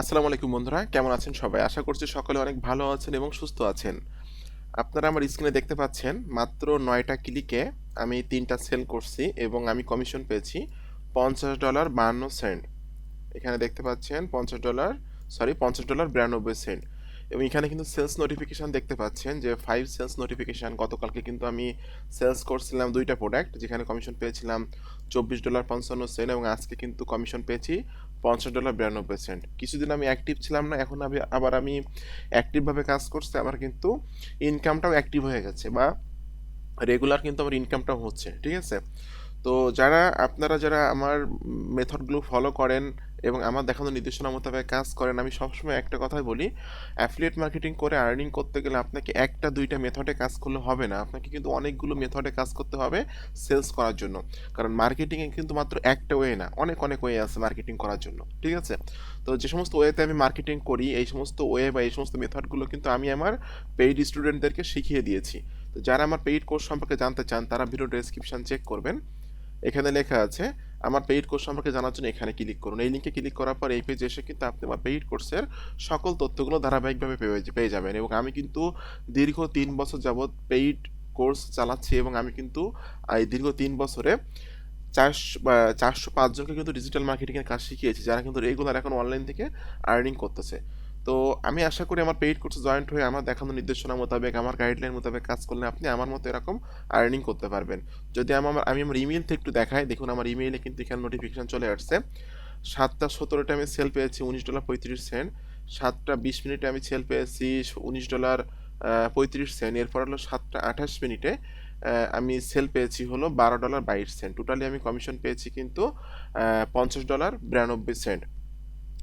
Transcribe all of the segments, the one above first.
আসসালামু আলাইকুম বন্ধুরা, কেমন আছেন সবাই? আশা করছি সকলে অনেক ভালো আছেন এবং সুস্থ আছেন। আপনারা আমার স্ক্রিনে দেখতে পাচ্ছেন, মাত্র নয়টা ক্লিকে আমি তিনটা সেল করছি এবং আমি কমিশন পেয়েছি পঞ্চাশ ডলার বাহান্ন সেন্ট। এখানে দেখতে পাচ্ছেন পঞ্চাশ ডলার, সরি, পঞ্চাশ ডলার বিরানব্বই সেন্ট। এবং এখানে কিন্তু সেলস নোটিফিকেশান দেখতে পাচ্ছেন যে ফাইভ সেলস নোটিফিকেশান, গতকালকে কিন্তু আমি সেলস করছিলাম দুইটা প্রোডাক্ট, যেখানে কমিশন পেয়েছিলাম চব্বিশ ডলার পঞ্চান্ন সেন্ট এবং আজকে কিন্তু কমিশন পেয়েছি পঞ্চাশ ডলার বিরানব্বই সেন্ট কিছুদিন আমি অ্যাক্টিভ ছিলাম না, এখন আমি আবার আমি অ্যাক্টিভভাবে কাজ করছি, আমার কিন্তু ইনকামটাও অ্যাক্টিভ হয়ে গেছে বা রেগুলার কিন্তু আমার ইনকামটাও হচ্ছে, ঠিক আছে? তো যারা, আপনারা যারা আমার মেথডগুলো ফলো করেন এবং আমার দেখানো নির্দেশনা মোতাবেক কাজ করেন, আমি সবসময় একটা কথাই বলি অ্যাফিলিয়েট মার্কেটিং করে আর্নিং করতে গেলে আপনাকে একটা, দুইটা মেথডে কাজ করলে হবে না। আপনাকে কিন্তু অনেকগুলো মেথডে কাজ করতে হবে সেলস করার জন্য। কারণ মার্কেটিংয়ে কিন্তু মাত্র একটা ওয়ে না, অনেক অনেক ওয়ে আছে মার্কেটিং করার জন্য, ঠিক আছে? তো যে সমস্ত ওয়েতে আমি মার্কেটিং করি, এই সমস্ত ওয়ে বা এই সমস্ত মেথডগুলো কিন্তু আমি আমার পেইড স্টুডেন্টদেরকে শিখিয়ে দিয়েছি। তো যারা আমার পেইড কোর্স সম্পর্কে জানতে চান, তারা ভিডিও ডেসক্রিপশন চেক করবেন। এখানে লেখা আছে, আমার পেইড কোর্স সম্পর্কে জানার জন্য এখানে ক্লিক করুন। এই লিঙ্কে ক্লিক করার পর এই পেজে এসে কিন্তু আপনি আমার পেইড কোর্সের সকল তথ্যগুলো ধারাবাহিকভাবে পেয়ে পেয়ে যাবেন এবং আমি কিন্তু দীর্ঘ তিন বছর যাবৎ পেইড কোর্স চালাচ্ছি এবং আমি কিন্তু এই দীর্ঘ তিন বছরে চারশো চারশো পাঁচজনকে কিন্তু ডিজিটাল মার্কেটিংয়ের কাজ শিখিয়েছি, যারা কিন্তু রেগুলার এখন অনলাইন থেকে আর্নিং করতেছে। তো আমি আশা করি আমার পেইড কোর্সে জয়েন্ট হয়ে আমার দেখানো নির্দেশনা মোতাবেক, আমার গাইডলাইন মোতাবেক কাজ করলে আপনি আমার মতো এরকম আর্নিং করতে পারবেন। যদি আমার, আমি আমার ইমেল থেকে একটু দেখাই, দেখুন আমার ইমেইলে কিন্তু এখানে নোটিফিকেশান চলে আসছে। সাতটা সতেরোটা আমি সেল পেয়েছি, উনিশ ডলার পঁয়ত্রিশ সেন্ট সাতটা বিশ মিনিটে আমি সেল পেয়েছি, উনিশ ডলার পঁয়ত্রিশ সেন্ট এরপর হলো সাতটা আঠাশ মিনিটে আমি সেল পেয়েছি হলো বারো ডলার বাইশ সেন্ট টোটালি আমি কমিশন পেয়েছি কিন্তু পঞ্চাশ ডলার বিরানব্বই সেন্ট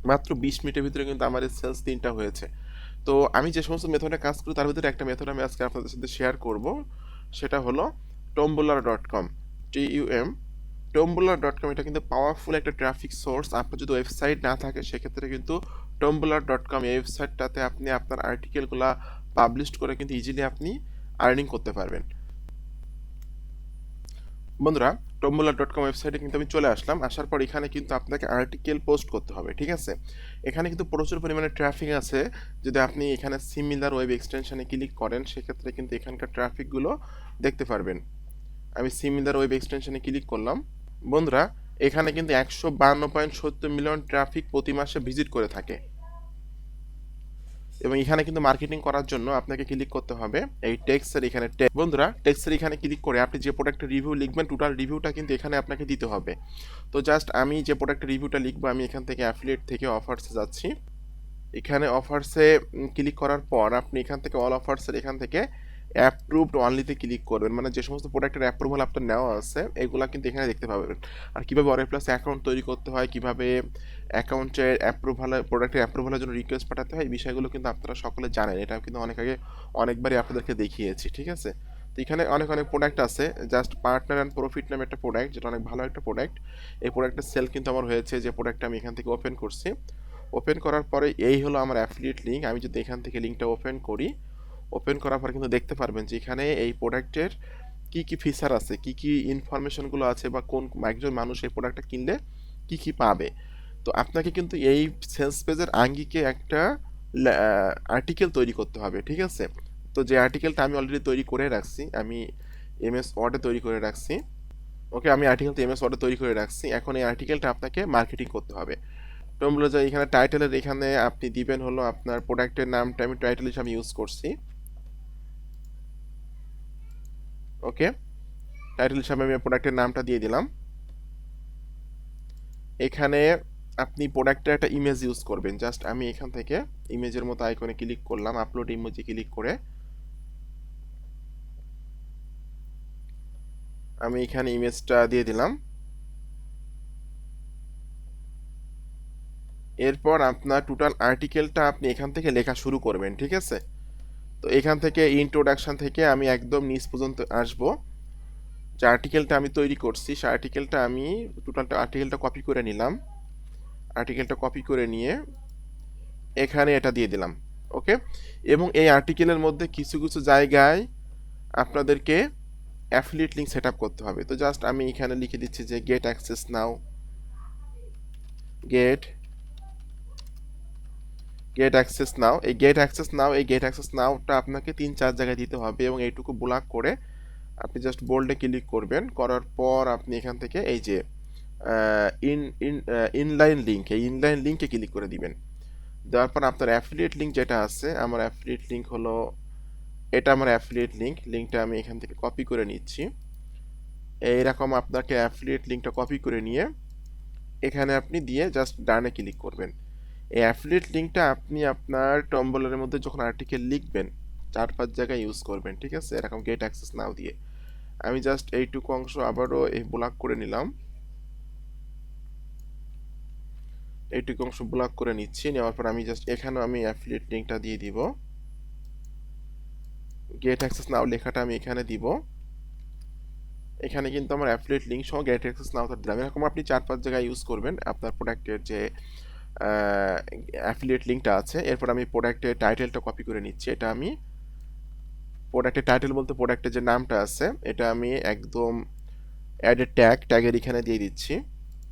মাত্র বিশ মিনিটের ভিতরে কিন্তু আমার সেলস তিনটা হয়েছে। তো আমি যে সমস্ত মেথডে কাজ করি, তার ভিতরে একটা মেথড আমি আজকে আপনাদের সাথে শেয়ার করব। সেটা হলো Tumblr dot com T U M Tumblr dot com এটা কিন্তু পাওয়ারফুল একটা ট্রাফিক সোর্স আপনার যদি ওয়েবসাইট না থাকে, সেক্ষেত্রে কিন্তু টম্বুলার ডট কম এই ওয়েবসাইটটাতে আপনি আপনার আর্টিকেলগুলো পাবলিশ করে কিন্তু ইজিলি আপনি আর্নিং করতে পারবেন। বন্ধুরা টম্বুলা ডট কম ওয়েবসাইটে কিন্তু আমি চলে আসলাম। আসার পর এখানে কিন্তু আপনাকে আর্টিকেল পোস্ট করতে হবে, ঠিক আছে? এখানে কিন্তু প্রচুর পরিমাণে ট্রাফিক আছে। যদি আপনি এখানে সিমিলার ওয়েব এক্সটেনশনে ক্লিক করেন, সেক্ষেত্রে কিন্তু এখানকার ট্রাফিকগুলো দেখতে পারবেন। আমি সিমিলার ওয়েব এক্সটেনশনে ক্লিক করলাম। বন্ধুরা, এখানে কিন্তু একশো বান্ন পয়েন্ট সত্তর মিলিয়ন ট্রাফিক প্রতি মাসে ভিজিট করে থাকে। এবং এখানে কিন্তু মার্কেটিং করার জন্য আপনাকে ক্লিক করতে হবে। এই টেক্সের এখানে বন্ধুরা টেক্সের এখানে ক্লিক করে আপনি যে প্রোডাক্টের রিভিউ লিখবেন টোটাল রিভিউটা কিন্তু এখানে আপনাকে দিতে হবে। তো জাস্ট আমি যে প্রোডাক্টের রিভিউটা লিখব, আমি এখান থেকে অ্যাফিলিয়েট থেকে অফার্সে যাচ্ছি। এখানে অফার্সে ক্লিক করার পর আপনি এখান থেকে অল অফার্সের এখান থেকে অ্যাপ্রুভড অনলিতে ক্লিক করবেন। মানে যে সমস্ত প্রোডাক্টের অ্যাপ্রুভাল আপনার নেওয়া আছে, এগুলো কিন্তু এখানে দেখতে পাবেন। আর কীভাবে অরে প্লাস অ্যাকাউন্ট তৈরি করতে হয়, কীভাবে অ্যাকাউন্টের অ্যাপ্রুভালে প্রোডাক্টের অ্যাপ্রুভালের জন্য রিকোয়েস্ট পাঠাতে হয়, এই বিষয়গুলো কিন্তু আপনারা সকলে জানেন। এটা কিন্তু অনেক আগে অনেকবারই আপনাদেরকে দেখিয়েছি, ঠিক আছে? তো এখানে অনেক অনেক প্রোডাক্ট আছে। জাস্ট পার্টনার অ্যান্ড প্রফিট নামে একটা প্রোডাক্ট যেটা অনেক ভালো একটা প্রোডাক্ট এই প্রোডাক্টের সেল কিন্তু আমার হয়েছে, যে প্রোডাক্টটা আমি এখান থেকে ওপেন করছি। ওপেন করার পরে এই হলো আমার অ্যাফিলিয়েট লিঙ্ক আমি যদি এখান থেকে লিঙ্কটা ওপেন করি ওপেন করার পর কিন্তু দেখতে পারবেন যে এখানে এই প্রোডাক্টের কি কি ফিচার আছে, কি কি ইনফরমেশনগুলো আছে বা কোন একজন মানুষ এই প্রোডাক্টটা কিনলে কি কি পাবে। তো আপনাকে কিন্তু এই সেলস পেজের আঙ্গিকে একটা আর্টিকেল তৈরি করতে হবে, ঠিক আছে? তো যে আর্টিকেলটা আমি অলরেডি তৈরি করে রাখছি, আমি এম এস ওয়ার্ডে তৈরি করে রাখছি ওকে আমি আর্টিকেলটা এম এস ওয়ার্ডে তৈরি করে রাখছি, এখন এই আর্টিকেলটা আপনাকে মার্কেটিং করতে হবে। তোমরা যে এখানে টাইটেলের এখানে আপনি দিবেন হলো আপনার প্রোডাক্টের নামটা, আমি টাইটেল হিসাবে ইউজ করছি। ওকে টাইটেল হিসাবে আমি প্রোডাক্টের নামটা দিয়ে দিলাম। এখানে আপনি প্রোডাক্টের একটা ইমেজ ইউজ করবেন। জাস্ট আমি এখান থেকে ইমেজের মতো আইকনে ক্লিক করলাম আপলোড ইমেজে ক্লিক করে। আমি এখানে ইমেজটা দিয়ে দিলাম। এরপর আপনার টোটাল আর্টিকেলটা আপনি এখান থেকে লেখা শুরু করবেন, ঠিক আছে? তো এখান থেকে ইন্ট্রোডাকশান থেকে আমি একদম নিচ পর্যন্ত আসব। যে আর্টিকেলটা আমি তৈরি করছি, সে আর্টিকেলটা আমি টোটালটা আর্টিকেলটা কপি করে নিলাম। আর্টিকেলটা কপি করে নিয়ে এখানে এটা দিয়ে দিলাম ওকে এবং এই আর্টিকেলের মধ্যে কিছু কিছু জায়গায় আপনাদেরকে অ্যাফিলিয়েট লিঙ্ক সেট করতে হবে। তো জাস্ট আমি এখানে লিখে দিচ্ছি যে get access now get get access now এই গেট অ্যাক্সেস নাও এই গেট অ্যাক্সেস নাওটা আপনাকে তিন, চার জায়গায় দিতে হবে এবং এইটুকু ব্লক করে আপনি জাস্ট বোল্ডে ক্লিক করবেন। করার পর আপনি এখান থেকে এই যে ইন ইন ইনলাইন লিঙ্ক এই ইনলাইন লিঙ্কে ক্লিক করে দিবেন। দেওয়ার পর আপনার অ্যাফিলিয়েট লিঙ্ক যেটা আছে, আমার অ্যাফিলিয়েট লিঙ্ক হলো, এটা আমার অ্যাফিলিয়েট লিঙ্ক লিঙ্কটা আমি এখান থেকে কপি করে নিচ্ছি। এইরকম আপনাকে অ্যাফিলিয়েট লিঙ্কটা কপি করে নিয়ে এখানে আপনি দিয়ে জাস্ট ডানে ক্লিক করবেন। এই অ্যাফিলিয়েট লিঙ্কটা আপনি আপনার টম্বলের মধ্যে যখন আর্টিকেল লিখবেন চার পাঁচ জায়গায় ইউজ করবেন, ঠিক আছে? এরকম গেট অ্যাক্সেস নাও দিয়ে। আমি জাস্ট এইটুকু অংশ আবারও এই ব্লক করে নিলাম। এইটুকু অংশ ব্লক করে নিচ্ছি, নেওয়ার পর আমি জাস্ট এখানেও আমি অ্যাফিলিয়েট লিঙ্কটা দিয়ে দিব। গেট অ্যাক্সেস নাও লেখাটা আমি এখানে দিব। এখানে কিন্তু আমার অ্যাফিলিয়েট লিঙ্ক সহ গেট অ্যাক্সেস নাওটা দিলাম। এরকম আপনি চার পাঁচ জায়গায় ইউজ করবেন, আপনার প্রোডাক্টের যে অ্যাফিলিয়েট লিঙ্কটা আছে। এরপর আমি প্রোডাক্টের টাইটেলটা কপি করে নিচ্ছি। এটা আমি প্রোডাক্টের টাইটেল বলতে প্রোডাক্টের যে নামটা আছে, এটা আমি একদম অ্যাডের ট্যাগ ট্যাগের এখানে দিয়ে দিচ্ছি।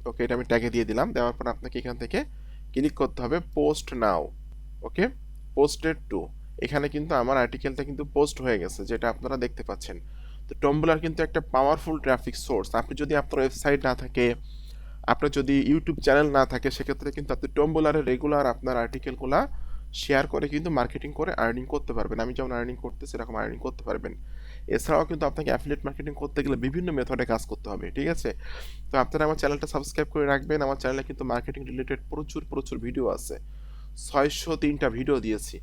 ওকে এটা আমি ট্যাগে দিয়ে দিলাম। দেওয়ার পর আপনাকে এখান থেকে ক্লিক করতে হবে post now okay posted to এখানে কিন্তু আমার আর্টিকেলটা কিন্তু পোস্ট হয়ে গেছে, যেটা আপনারা দেখতে পাচ্ছেন। তো টম্বলার কিন্তু একটা পাওয়ারফুল ট্রাফিক সোর্স আপনি যদি আপনার ওয়েবসাইট না থাকে আপনার যদি ইউটিউব চ্যানেল না থাকে, সেক্ষেত্রে কিন্তু আপনি টম্বলারে রেগুলার আপনার আর্টিকেলগুলো শেয়ার করে কিন্তু মার্কেটিং করে আর্নিং করতে পারবেন। আমি যেমন আর্নিং করতে সেরকম আর্নিং করতে পারবেন। এছাড়াও কিন্তু আপনাকে অ্যাফিলিয়েট মার্কেটিং করতে গেলে বিভিন্ন মেথডে কাজ করতে হবে, ঠিক আছে? তো আপনারা আমার চ্যানেলটা সাবস্ক্রাইব করে রাখবেন। আমার চ্যানেলে কিন্তু মার্কেটিং রিলেটেড প্রচুর প্রচুর ভিডিও আছে। ছয়শো তিনটা ভিডিও দিয়েছি।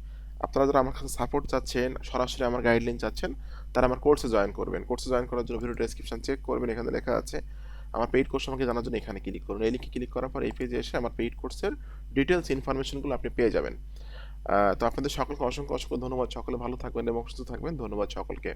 আপনারা যারা আমার কাছে সাপোর্ট চাচ্ছেন, সরাসরি আমার গাইডলাইন চাচ্ছেন, তারা আমার কোর্সে জয়েন করবেন। কোর্সে জয়েন করার জন্য ভিডিও ডেসক্রিপশন চেক করবেন। এখানে লেখা আছে আমার পেইড কোর্স আমাকে জানার জন্য এখানে ক্লিক করুন। এই লিঙ্কে ক্লিক করার পর এই পেজে এসে আমার পেইড কোর্সের ডিটেলস ইনফরমেশনগুলো আপনি পেয়ে যাবেন। তো আপনাদের সকলকে অসংখ্য অসংখ্য ধন্যবাদ। সকলে ভালো থাকবেন এবং সুস্থ থাকবেন। ধন্যবাদ সকলকে।